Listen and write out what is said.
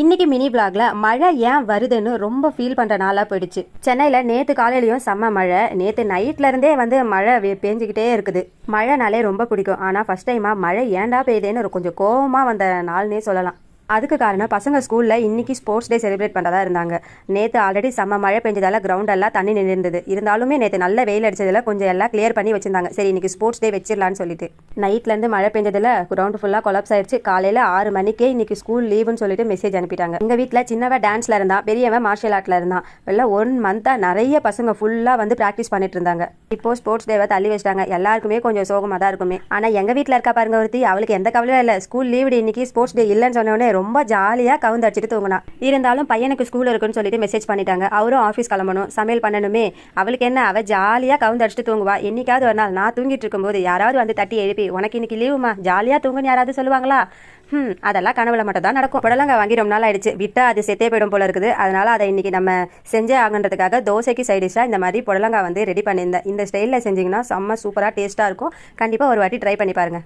இன்னைக்கு மினி பிளாக்ல மழை ஏன் வருதுன்னு ரொம்ப ஃபீல் பண்ற நாளா போயிடுச்சு. சென்னையில நேத்து காலையிலயும் செம்ம மழை. நேத்து நைட்ல இருந்தே வந்து மழை பெஞ்சுக்கிட்டே பேஞ்சுக்கிட்டே இருக்குது. மழைனாலே ரொம்ப பிடிக்கும். ஆனா ஃபர்ஸ்ட் டைமா மழை ஏன்டா பெய்யுதேன்னு ஒரு கொஞ்சம் கோபமா வந்த நாள்னே சொல்லலாம். அதுக்கு காரணம் பசங்க ஸ்கூலில் இன்னைக்கு ஸ்போர்ட்ஸ் டே செலிப்ரேட் பண்ணுறதா இருந்தாங்க. நேற்று ஆல்ரெடி செம்ம மழை பெஞ்சதால கிரவுண்ட் எல்லாம் தண்ணி நின்றுந்தது இருந்தாலுமே நேற்று நல்ல வெயில் அடிச்சதில் கொஞ்சம் எல்லாம் கிளியர் பண்ணி வச்சிருந்தாங்க. சரி இன்னைக்கு ஸ்போர்ட்ஸ் டே வச்சிடலான்னு சொல்லிட்டு. நைட்லேருந்து மழை பெஞ்சதில் கிரவுண்ட் ஃபுல்லாக கொலப்ஸ் ஆயிடுச்சு. காலையில் ஆறு மணிக்கே இன்னைக்கு ஸ்கூல் லீவுன்னு சொல்லிட்டு மெசேஜ் அனுப்பிட்டாங்க. எங்கள் வீட்டில் சின்னவன் டான்ஸில் இருந்தான் பெரியவன் மார்ஷியல் ஆர்ட்ல இருந்தான். எல்லாம் ஒன் மந்த்தாக நிறைய பசங்க ஃபுல்லாக வந்து ப்ராக்டிஸ் பண்ணிட்டு இருந்தாங்க. இப்போ ஸ்போர்ட்ஸ் டேவை தள்ளி வச்சிட்டாங்க. எல்லாருக்குமே கொஞ்சம் சோகமாக தான் இருக்குமே. ஆனால் எங்கள் வீட்டில் இருக்கா பாருங்க ஒருத்தி. அவளுக்கு எந்த கவலையும் இல்லை. ஸ்கூல் லீவு இன்னைக்கு ஸ்போர்ட்ஸ் டே இல்லைன்னு சொன்னோடனே ரொம்ப ஜாலியாக கவுந்து அடிச்சிட்டு தூங்கினா. இருந்தாலும் பையனுக்கு ஸ்கூல் இருக்குன்னு சொல்லிட்டு மெசேஜ் பண்ணிட்டாங்க. அவரும் ஆஃபீஸ் கிளம்பணும். சமையல் பண்ணணுமே. அவளுக்கு என்ன? அவள் ஜாலியாக கவுந்து அடிச்சுட்டு தூங்குவா. என்னைக்காவது ஒரு நாள் நான் தூங்கிட்டு இருக்கும்போது யாராவது வந்து தட்டி எழுப்பி உனக்கு இன்னைக்கு லீவுமா ஜாலியாக தூங்குன்னு யாராவது சொல்லுவாங்களா? ம் அதெல்லாம் கனவுல மட்டும் தான் நடக்கும். புடலங்காய் வாங்கி ரொம்ப நாள் ஆயிடுச்சு. விட்டா அது செத்தே போயிடும் போல இருக்குது. அதனால அதை இன்னைக்கு நம்ம செஞ்சே ஆகணுன்றதுக்காக தோசைக்கு சைடிஷாக இந்த மாதிரி புடலங்காய் வந்து ரெடி பண்ணியிருந்தேன். இந்த ஸ்டைலில் செஞ்சீங்கன்னா செம்ம சூப்பராக டேஸ்ட்டாக இருக்கும். கண்டிப்பாக ஒரு வாட்டி ட்ரை பண்ணி பாருங்க.